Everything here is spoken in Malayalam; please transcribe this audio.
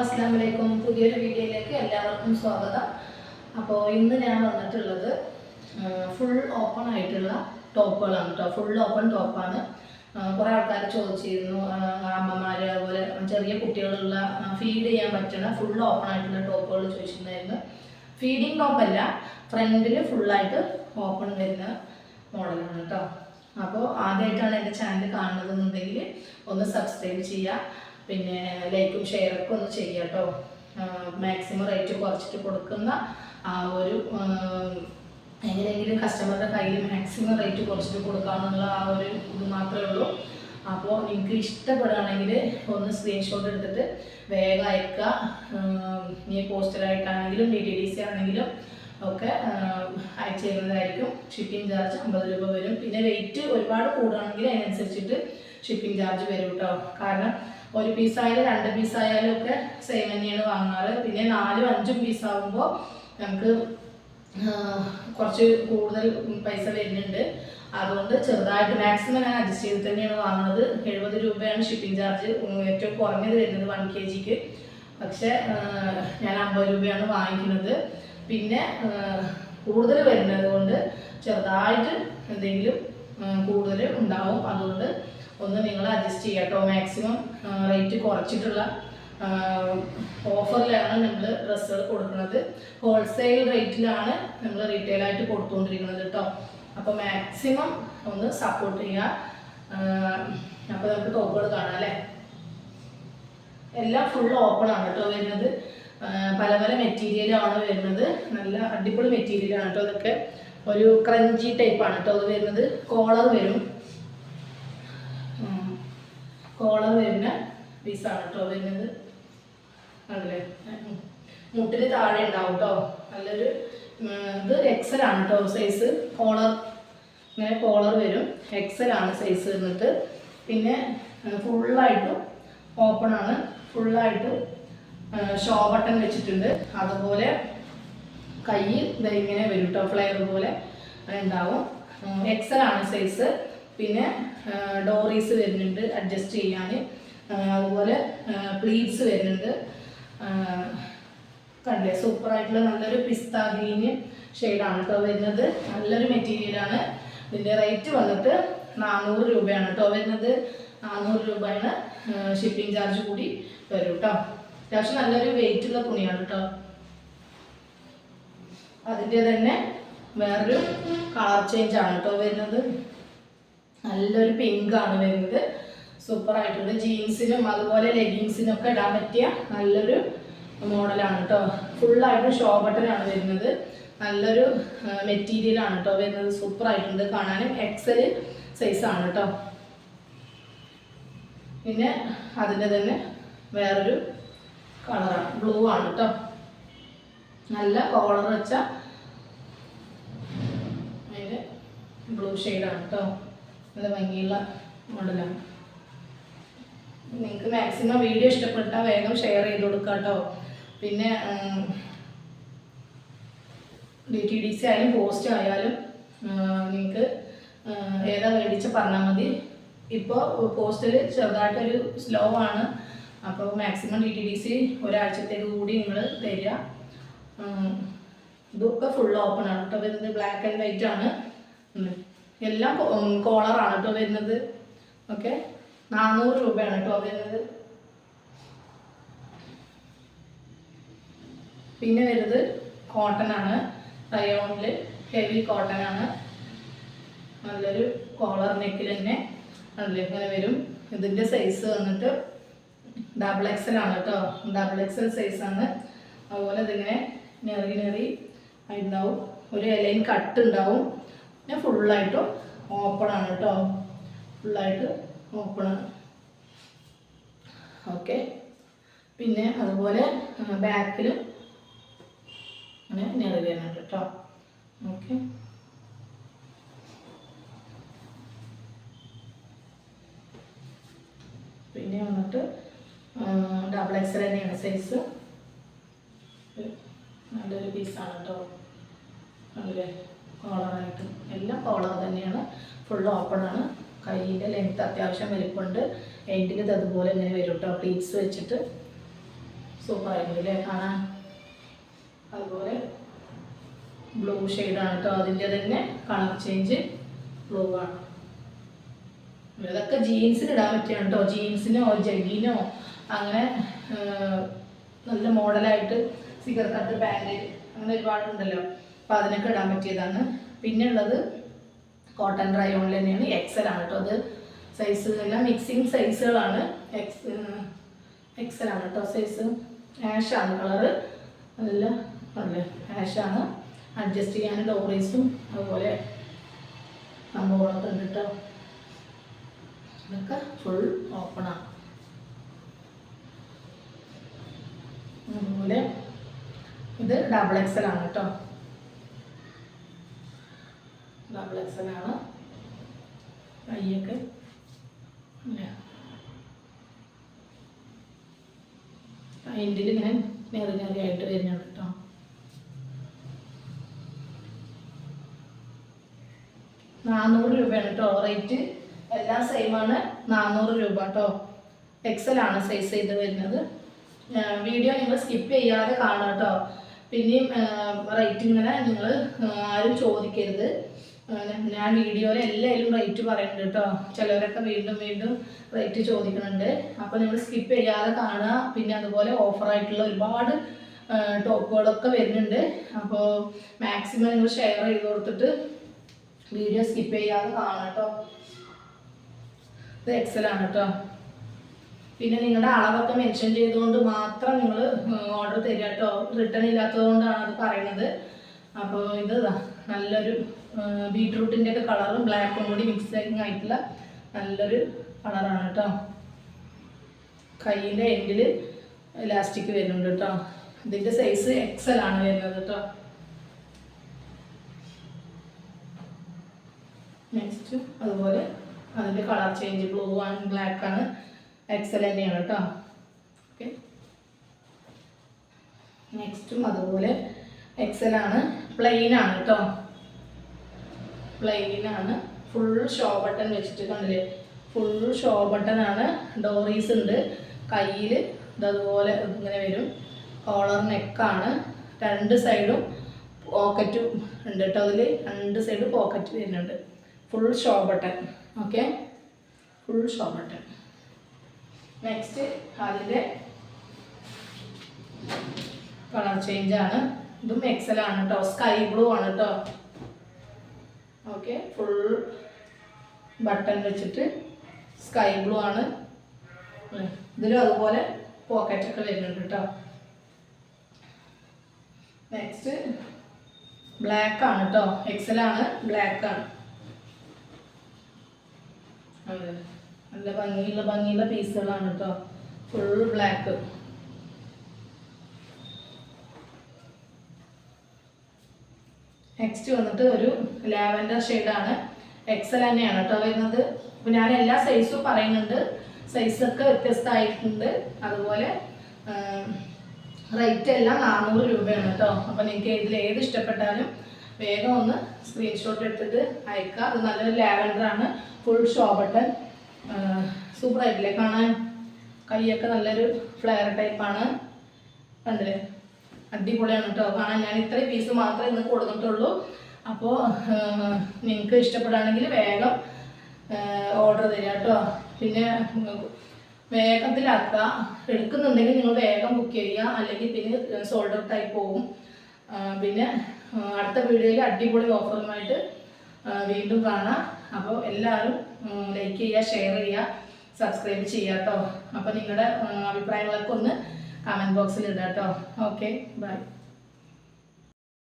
അസ്സാം വലൈക്കും പുതിയൊരു വീഡിയോയിലേക്ക് എല്ലാവർക്കും സ്വാഗതം. അപ്പോൾ ഇന്ന് ഞാൻ വന്നിട്ടുള്ളത് ഫുൾ ഓപ്പൺ ആയിട്ടുള്ള ടോപ്പുകളാണ് കേട്ടോ ഫുൾ ഓപ്പൺ ടോപ്പാണ്. കുറേ ആൾക്കാർ ചോദിച്ചിരുന്നു. അമ്മമാർ അതുപോലെ ചെറിയ കുട്ടികളുള്ള ഫീഡ് ചെയ്യാൻ പറ്റുന്ന ഫുൾ ഓപ്പൺ ആയിട്ടുള്ള ടോപ്പുകൾ ചോദിച്ചിട്ടുണ്ടായിരുന്നു. ഫീഡിങ് ടോപ്പല്ല ഫ്രണ്ടിൽ ഫുള്ളായിട്ട് ഓപ്പൺ വരുന്ന മോഡലാണ് കേട്ടോ അപ്പോൾ ആദ്യമായിട്ടാണ് എന്റെ ചാനൽ കാണുന്നതെന്നുണ്ടെങ്കിൽ ഒന്ന് സബ്സ്ക്രൈബ് ചെയ്യുക പിന്നെ ലൈക്കും ഷെയറൊക്കെ ഒന്ന് ചെയ്യുക കേട്ടോ മാക്സിമം റേറ്റ് കുറച്ചിട്ട് കൊടുക്കുന്ന ആ ഒരു എങ്ങനെയെങ്കിലും കസ്റ്റമറുടെ കയ്യിൽ മാക്സിമം റേറ്റ് കുറച്ചിട്ട് കൊടുക്കാമെന്നുള്ള ആ ഒരു ഇത് മാത്രമേ ഉള്ളൂ. അപ്പോൾ നിങ്ങൾക്ക് ഇഷ്ടപ്പെടുകയാണെങ്കിൽ ഒന്ന് സ്ക്രീൻഷോട്ട് എടുത്തിട്ട് വേഗം അയക്കുക. ഇനി പോസ്റ്ററായിട്ടാണെങ്കിലും ഡി ടി ഡി സി ആണെങ്കിലും ഒക്കെ അയച്ചു തരുന്നതായിരിക്കും. ഷിപ്പിംഗ് ചാർജ് അമ്പത് രൂപ വരും. പിന്നെ വെയിറ്റ് ഒരുപാട് കൂടുകയാണെങ്കിൽ അതിനനുസരിച്ചിട്ട് ഷിപ്പിംഗ് ചാർജ് വരും കേട്ടോ കാരണം ഒരു പീസായാലും രണ്ട് പീസായാലും ഒക്കെ സെയിം തന്നെയാണ് വാങ്ങാറ്. പിന്നെ നാലും അഞ്ചും പീസാകുമ്പോൾ നമുക്ക് കുറച്ച് കൂടുതൽ പൈസ വരുന്നുണ്ട്. അതുകൊണ്ട് ചെറുതായിട്ട് മാക്സിമം ഞാൻ അഡ്ജസ്റ്റ് ചെയ്ത് തന്നെയാണ് വാങ്ങുന്നത്. എഴുപത് രൂപയാണ് ഷിപ്പിംഗ് ചാർജ് ഏറ്റവും കുറഞ്ഞത് വരുന്നത് വൺ കെ ജിക്ക് പക്ഷേ ഞാൻ അമ്പത് രൂപയാണ് വാങ്ങിക്കുന്നത്. പിന്നെ കൂടുതൽ വരുന്നത് കൊണ്ട് ചെറുതായിട്ട് എന്തെങ്കിലും കൂടുതൽ ഉണ്ടാവും. അതുകൊണ്ട് ഒന്ന് നിങ്ങൾ അഡ്ജസ്റ്റ് ചെയ്യുക കേട്ടോ മാക്സിമം റേറ്റ് കുറച്ചിട്ടുള്ള ഓഫറിലാണ് നമ്മൾ ഡ്രസ്സുകൾ കൊടുക്കുന്നത്. ഹോൾസെയിൽ റേറ്റിലാണ് നമ്മൾ റീറ്റെയിലായിട്ട് കൊടുത്തുകൊണ്ടിരിക്കുന്നത് കേട്ടോ അപ്പോൾ മാക്സിമം ഒന്ന് സപ്പോർട്ട് ചെയ്യുക. അപ്പോൾ നമുക്ക് ടോപ്പുകൾ കാണാം അല്ലേ? എല്ലാം ഫുൾ ഓപ്പൺ ആണ് കേട്ടോ വരുന്നത്. പല പല മെറ്റീരിയലാണ് വരുന്നത്. നല്ല അടിപൊളി മെറ്റീരിയലാണ് കേട്ടോ അതൊക്കെ. ഒരു ക്രഞ്ചി ടൈപ്പാണ് കേട്ടോ അത് വരുന്നത്. കോളർ വരും. കോളർ വരുന്ന പീസാണ് കേട്ടോ വരുന്നത്. അതല്ലേ മുട്ടിന് താഴെ ഉണ്ടാവും കേട്ടോ. നല്ലൊരു ഇത് എക്സൽ ആണ് കേട്ടോ സൈസ് കോളർ ഇങ്ങനെ കോളർ വരും. എക്സൽ ആണ് സൈസ് എന്നിട്ട് പിന്നെ ഫുള്ളായിട്ടും ഓപ്പൺ ആണ്. ഫുള്ളായിട്ട് ഷോ ബട്ടൺ വെച്ചിട്ടുണ്ട്. അതുപോലെ കയ്യിൽ ഇങ്ങനെ വരും കേട്ടോ പോലെ ഉണ്ടാവും. എക്സൽ ആണ് സൈസ് പിന്നെ ഡോറീസ് വരുന്നുണ്ട് അഡ്ജസ്റ്റ് ചെയ്യാൻ അതുപോലെ പ്ലീറ്റ്സ് വരുന്നുണ്ട്. കണ്ടേ കണ്ടില്ലേ സൂപ്പർ ആയിട്ടുള്ള നല്ലൊരു പിസ്ത ഗ്രീന് ഷെയ്ഡാണ് കേട്ടോ വരുന്നത്. നല്ലൊരു മെറ്റീരിയലാണ് ഇതിന്റെ റേറ്റ് വന്നിട്ട് നാനൂറ് രൂപയാണ് കേട്ടോ വരുന്നത്. നാനൂറ് രൂപയാണ് ഷിപ്പിംഗ് ചാർജ് കൂടി വരും കേട്ടോ അത്യാവശ്യം നല്ലൊരു വെയിറ്റ് ഉള്ള തുണിയാണ് കേട്ടോ അതിന്റെ തന്നെ വേറൊരു കളർ ചേഞ്ച് ആണ് കേട്ടോ വരുന്നത്. നല്ലൊരു പിങ്ക് ആണ് വരുന്നത്. സൂപ്പർ ആയിട്ടുണ്ട്. ജീൻസിനും അതുപോലെ ലെഗിങ്സിനും ഒക്കെ ഇടാൻ പറ്റിയ നല്ലൊരു മോഡലാണ് കേട്ടോ ഫുള്ളായിട്ട് ഷോ ബട്ടനാണ് വരുന്നത്. നല്ലൊരു മെറ്റീരിയൽ ആണ് കേട്ടോ വരുന്നത്. സൂപ്പർ ആയിട്ടുണ്ട്. കാണാനും എക്സൽ സൈസ് ആണ് കേട്ടോ പിന്നെ അതിന്റെ തന്നെ വേറൊരു കളറാണ് ബ്ലൂ ആണ് കേട്ടോ നല്ല കോളർ വെച്ച അതിന്റെ ബ്ലൂ ഷെയ്ഡാണ് കേട്ടോ നല്ല ഭംഗിയുള്ള മോഡലാണ് നിങ്ങൾക്ക് മാക്സിമം വീഡിയോ ഇഷ്ടപ്പെട്ടാൽ വേഗം ഷെയർ ചെയ്ത് കൊടുക്കുക കേട്ടോ പിന്നെ ഡി ടി ഡി സി ആയാലും പോസ്റ്റ് ആയാലും നിങ്ങൾക്ക് ഏതാ മേടിച്ച് പറഞ്ഞാൽ മതി. ഇപ്പോൾ പോസ്റ്റിൽ ചെറുതായിട്ടൊരു സ്ലോ ആണ്. അപ്പോൾ maximum D T D C ഒരാഴ്ചത്തേക്ക് കൂടി നിങ്ങൾ തരിക. ഇതൊക്കെ ഫുൾ ഓപ്പൺ ആണ് കേട്ടോ വരുന്നത്. ബ്ലാക്ക് ആൻഡ് വൈറ്റ് ആണ്. എല്ലാം കോളറാണ് കേട്ടോ വരുന്നത്. ഓക്കെ? നാനൂറ് രൂപയാണ് കേട്ടോ വരുന്നത്. പിന്നെ വരുന്നത് കോട്ടൺ ആണ്. റയോണിൽ ഹെവി കോട്ടൺ ആണ്. നല്ലൊരു കോളർ നെക്കിൽ തന്നെ നല്ല വരും. ഇതിന്റെ സൈസ് വന്നിട്ട് ഡബിൾ എക്സൽ ആണ് കേട്ടോ. ഡബിൾ എക്സൽ സൈസ് ആണ്. അതുപോലെ ഇതിങ്ങനെ നെറി നെറി ഉണ്ടാവും ഒരു ഇലയും കട്ട് ഉണ്ടാവും. പിന്നെ ഫുള്ളായിട്ടും ഓപ്പൺ ആണ് കേട്ടോ. ഫുള്ളായിട്ട് ഓപ്പൺ ആണ്. ഓക്കെ പിന്നെ അതുപോലെ ബാക്കിലും അങ്ങനെ നെറി വരുന്നുണ്ട് കേട്ടോ. ഓക്കെ പിന്നെ വന്നിട്ട് ഡബിൾ എക്സൽ തന്നെയാണ് സൈസ് നല്ലൊരു പീസാണ് കേട്ടോ അതിലെ കോളറായിട്ട് എല്ലാം കോളർ തന്നെയാണ്. ഫുൾ ഓപ്പൺ ആണ്. ലെങ്ത്ത് ലെങ്ത് അത്യാവശ്യം വലിപ്പമുണ്ട് ഇത് അതുപോലെ ഇങ്ങനെ വരും കേട്ടോ പ്ലീറ്റ്സ് വെച്ചിട്ട്. ആയിട്ടുണ്ട് അല്ലേ കാണാൻ അതുപോലെ ബ്ലൂ ഷെയ്ഡാണ് കേട്ടോ അതിന്റെ തന്നെ കളർ ചേഞ്ച് ബ്ലൂ ആണ്. ഇതൊക്കെ ജീൻസിന് ഇടാൻ പറ്റിയാണ് കേട്ടോ ജീൻസിനോ ജഗിനോ അങ്ങനെ നല്ല മോഡലായിട്ട് സിഗർ കട്ട് പാന്റ് അങ്ങനെ ഒരുപാടുണ്ടല്ലോ. അപ്പോൾ അതിനൊക്കെ ഇടാൻ പറ്റിയതാണ്. പിന്നെ ഉള്ളത് കോട്ടൺ ഡ്രൈ ഓണിൽ തന്നെയാണ്. എക്സൽ ആണ് കേട്ടോ അത്. സൈസ് എല്ലാം മിക്സിങ് സൈസുകളാണ് എക്സ് എക്സൽ ആണ് കേട്ടോ സൈസ് ആഷാണ് കളറ് നല്ല നല്ല ആഷാണ് അഡ്ജസ്റ്റ് ചെയ്യാൻ ഡോറീസും അതുപോലെ സംഭവങ്ങളൊക്കെ ഉണ്ട് കേട്ടോ. ഇതൊക്കെ ഫുൾ ഓപ്പണാണ് അതുപോലെ ഇത് ഡബിൾ എക്സൽ ആണ് കേട്ടോ. ഡബിൾ എക്സൽ ആണ്. കൈയൊക്കെ അതിന്റെ അതിന്റെ ഇങ്ങനെ നേറി നേറിയായിട്ട് വരുന്നുണ്ട് കേട്ടോ. നാനൂറ് രൂപയാണ് കേട്ടോ റേറ്റ് എല്ലാം സെയിം ആണ്. നാനൂറ് രൂപ കേട്ടോ. എക്സൽ ആണ് സൈസ് ചെയ്ത് വരുന്നത്. വീഡിയോ നിങ്ങൾ സ്കിപ്പ് ചെയ്യാതെ കാണുക കേട്ടോ പിന്നെയും റേറ്റ് ഇങ്ങനെ നിങ്ങൾ ആരും ചോദിക്കരുത്. ഞാൻ വീഡിയോയിൽ എല്ലാവരും റേറ്റ് പറയുന്നുണ്ട് കേട്ടോ ചിലവരൊക്കെ വീണ്ടും വീണ്ടും റേറ്റ് ചോദിക്കുന്നുണ്ട് അപ്പോൾ നിങ്ങൾ സ്കിപ്പ് ചെയ്യാതെ കാണുക. പിന്നെ അതുപോലെ ഓഫറായിട്ടുള്ള ഒരുപാട് ടോപ്പുകളൊക്കെ വരുന്നുണ്ട്. അപ്പോൾ മാക്സിമം നിങ്ങൾ ഷെയർ ചെയ്ത് കൊടുത്തിട്ട് വീഡിയോ സ്കിപ്പ് ചെയ്യാതെ കാണാം കേട്ടോ ഇത് എക്സലാണ് കേട്ടോ പിന്നെ നിങ്ങളുടെ അളവൊക്കെ മെൻഷൻ ചെയ്തുകൊണ്ട് മാത്രം നിങ്ങൾ ഓർഡർ തരിക കേട്ടോ. റിട്ടേൺ ഇല്ലാത്തത് കൊണ്ടാണ് അത് പറയുന്നത്. അപ്പോൾ ഇത് നല്ലൊരു ബീട്രൂട്ടിന്റെ ഒക്കെ കളറും ബ്ലാക്കും കൂടി മിക്സിങ് ആയിട്ടുള്ള നല്ലൊരു കളറാണ് കേട്ടോ. കയ്യിന്റെ എൻഡിൽ ഇലാസ്റ്റിക് വരുന്നുണ്ട് കേട്ടോ. ഇതിന്റെ സൈസ് എക്സൽ ആണ് വരുന്നത് കേട്ടോ. നെക്സ്റ്റ് അതുപോലെ അതിന്റെ colour change blue and black ആണ്. എക്സൽ തന്നെയാണ് കേട്ടോ. ഓക്കെ നെക്സ്റ്റും അതുപോലെ എക്സൽ ആണ്. പ്ലെയിൻ ആണ് കേട്ടോ. പ്ലെയിനാണ് ഫുൾ ഷോ ബട്ടൺ വെച്ചിട്ട് കണ്ടില്ലേ? ഫുൾ ഷോ ബട്ടൺ ആണ്. ഡോറീസ് ഉണ്ട്. കയ്യിൽ ഇതതുപോലെ ഇങ്ങനെ വരും. കോളർ നെക്കാണ് രണ്ട് സൈഡും പോക്കറ്റും ഉണ്ട് കേട്ടോ അതിൽ രണ്ട് സൈഡ് പോക്കറ്റ് വരുന്നുണ്ട്. Full show button okay full show button next അതിന്റെ കളർ ചേഞ്ച് ആണ്. ഇതും എക്സൽ ആണ് കേട്ടോ സ്കൈ ബ്ലൂ ആണ് കേട്ടോ ഓക്കെ ഫുൾ ബട്ടൺ വെച്ചിട്ട് സ്കൈ ബ്ലൂ ആണ്. ഇതിലും അതുപോലെ പോക്കറ്റൊക്കെ വരുന്നുണ്ട് കേട്ടോ നെക്സ്റ്റ് ബ്ലാക്ക് ആണ് കേട്ടോ എക്സൽ ആണ് ബ്ലാക്ക് ആണ്. നല്ല ഭംഗിയുള്ള ഭംഗിയുള്ള പീസുകളാണ് കേട്ടോ ഫുൾ ബ്ലാക്ക് നെക്സ്റ്റ് വന്നിട്ട് ഒരു ലാവൻഡർ ഷെയ്ഡാണ് എക്സൽ തന്നെയാണ് കേട്ടോ വരുന്നത്. അപ്പോൾ ഞാൻ എല്ലാ സൈസും പറയുന്നുണ്ട്. സൈസൊക്കെ വ്യത്യസ്തമായിട്ടുണ്ട്. അതുപോലെ റേറ്റ് എല്ലാം നാനൂറ് രൂപയാണ് കേട്ടോ അപ്പോൾ നിങ്ങൾക്ക് ഇതിൽ ഏത് ഇഷ്ടപ്പെട്ടാലും വേഗം ഒന്ന് സ്ക്രീൻഷോട്ട് എടുത്തിട്ട് അയക്കുക. അത് നല്ലൊരു ലാവൻഡർ ആണ്. ഫുൾ ഷോ ബട്ടൺ സൂപ്പർ ആയിട്ടില്ലേ കാണാൻ കൈയൊക്കെ നല്ലൊരു ഫ്ലെയർ ടൈപ്പാണ് കണ്ടില്ലേ? അടിപൊളിയാണ് കേട്ടോ കാണാൻ ഞാൻ ഇത്രയും പീസ് മാത്രമേ ഇന്ന് കൊടുത്തിട്ടുള്ളൂ. അപ്പോൾ നിങ്ങൾക്ക് ഇഷ്ടപ്പെടുകയാണെങ്കിൽ വേഗം ഓർഡർ തരിക കേട്ടോ പിന്നെ വേഗത്തിലാക്കുക. എടുക്കുന്നുണ്ടെങ്കിൽ നിങ്ങൾ വേഗം ബുക്ക് ചെയ്യുക. അല്ലെങ്കിൽ പിന്നെ സോൾഡ് ഔട്ട് ആയി പോകും. പിന്നെ അടുത്ത വീഡിയോയിൽ അടിപൊളി ഓഫറുമായിട്ട് വീണ്ടും കാണാം. അപ്പോൾ എല്ലാവരും ലൈക്ക് ചെയ്യുക ഷെയർ ചെയ്യുക സബ്സ്ക്രൈബ് ചെയ്യുക കേട്ടോ അപ്പോൾ നിങ്ങളുടെ അഭിപ്രായങ്ങളൊക്കെ ഒന്ന് കമന്റ് ബോക്സിൽ ഇടാം കേട്ടോ ഓക്കെ ബൈ